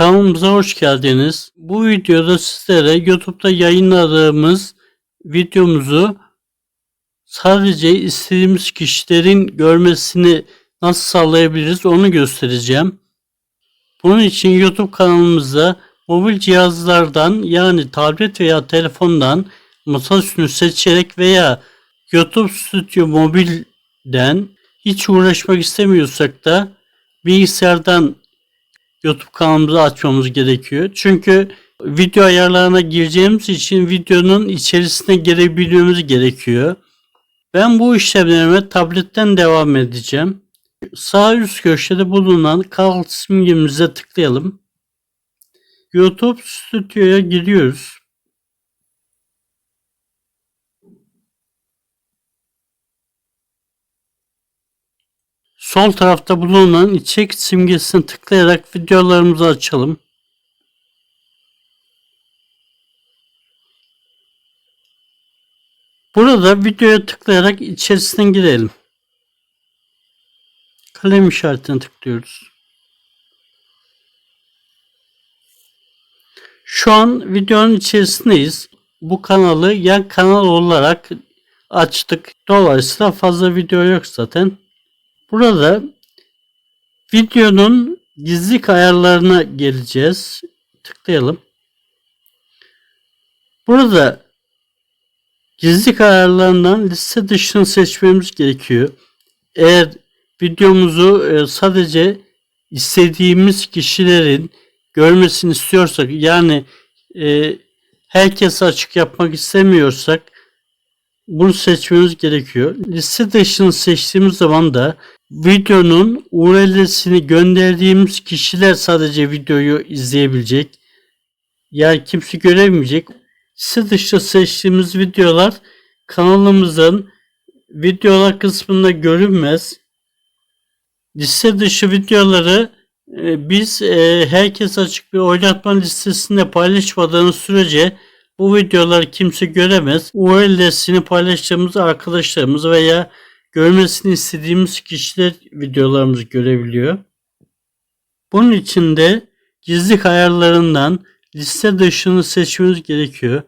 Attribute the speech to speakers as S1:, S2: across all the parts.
S1: Kanalımıza hoş geldiniz. Bu videoda sizlere YouTube'da yayınladığımız videomuzu sadece istediğimiz kişilerin görmesini nasıl sağlayabiliriz onu göstereceğim. Bunun için YouTube kanalımıza mobil cihazlardan yani tablet veya telefondan masaüstünü seçerek veya YouTube Studio Mobil'den hiç uğraşmak istemiyorsak da bilgisayardan YouTube kanalımızı açmamız gerekiyor. Çünkü video ayarlarına gireceğimiz için videonun içerisine girebilmemiz gerekiyor. Ben bu işlemlerime tabletten devam edeceğim. Sağ üst köşede bulunan kanal simgemize tıklayalım. YouTube Studio'ya giriyoruz. Sol tarafta bulunan içerik simgesine tıklayarak videolarımızı açalım. Burada videoya tıklayarak içerisine girelim. Kalem işaretine tıklıyoruz. Şu an videonun içerisindeyiz. Bu kanalı yan kanal olarak açtık. Dolayısıyla fazla video yok zaten. Burada videonun gizlilik ayarlarına geleceğiz. Tıklayalım. Burada gizlilik ayarlarından liste dışını seçmemiz gerekiyor. Eğer videomuzu e, sadece istediğimiz kişilerin görmesini istiyorsak yani e, herkese açık yapmak istemiyorsak bunu seçmemiz gerekiyor. Liste dışını seçtiğimiz zaman da videonun URL'sini gönderdiğimiz kişiler sadece videoyu izleyebilecek. Yani kimse göremeyecek. Liste dışı seçtiğimiz videolar kanalımızın videolar kısmında görünmez. Liste dışı videoları e, biz e, herkes açık bir oynatma listesinde paylaşmadığınız sürece bu videoları kimse göremez. URL'sini paylaştığımız arkadaşlarımız veya görmesini istediğimiz kişiler videolarımızı görebiliyor. Bunun için de gizlilik ayarlarından liste dışını seçmemiz gerekiyor.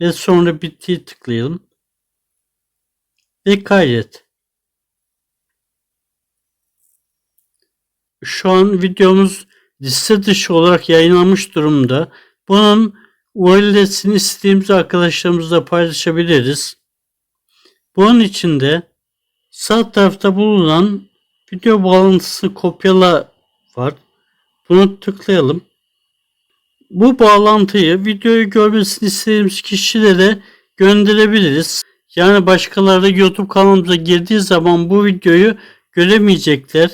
S1: Ve sonra bittiği tıklayalım. Ve kaydet. Şu an videomuz liste dışı olarak yayınlanmış durumda. Bunun URL'sini istediğimiz arkadaşlarımızla paylaşabiliriz. Bunun için de sağ tarafta bulunan video bağlantısını kopyala var. Bunu tıklayalım. Bu bağlantıyı videoyu görmesini istediğimiz kişilere gönderebiliriz. Yani başkaları YouTube kanalımıza girdiği zaman bu videoyu göremeyecekler.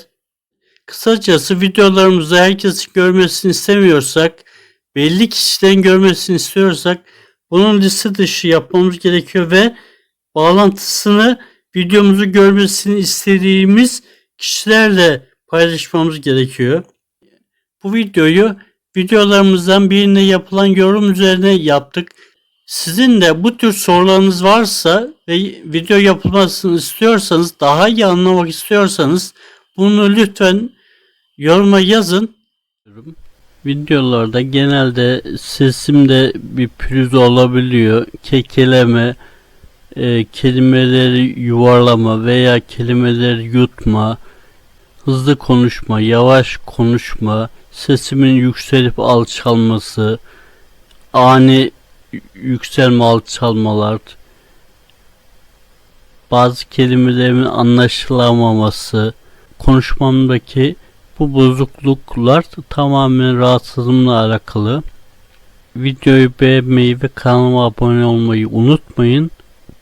S1: Kısacası videolarımızı herkesin görmesini istemiyorsak, belli kişilerin görmesini istiyorsak bunun liste dışı yapmamız gerekiyor ve bağlantısını videomuzu görmesini istediğimiz kişilerle paylaşmamız gerekiyor. Bu videoyu videolarımızdan birine yapılan yorum üzerine yaptık. Sizin de bu tür sorularınız varsa ve video yapılmasını istiyorsanız, daha iyi anlamak istiyorsanız bunu lütfen yoruma yazın. Videolarda genelde sesimde bir pürüz olabiliyor. Kekeleme, e, kelimeleri yuvarlama veya kelimeleri yutma, hızlı konuşma, yavaş konuşma, sesimin yükselip alçalması, ani yükselme alçalmalar, bazı kelimelerin anlaşılamaması, konuşmamdaki bu bozukluklar tamamen rahatsızlığımla alakalı. Videoyu beğenmeyi ve kanalıma abone olmayı unutmayın.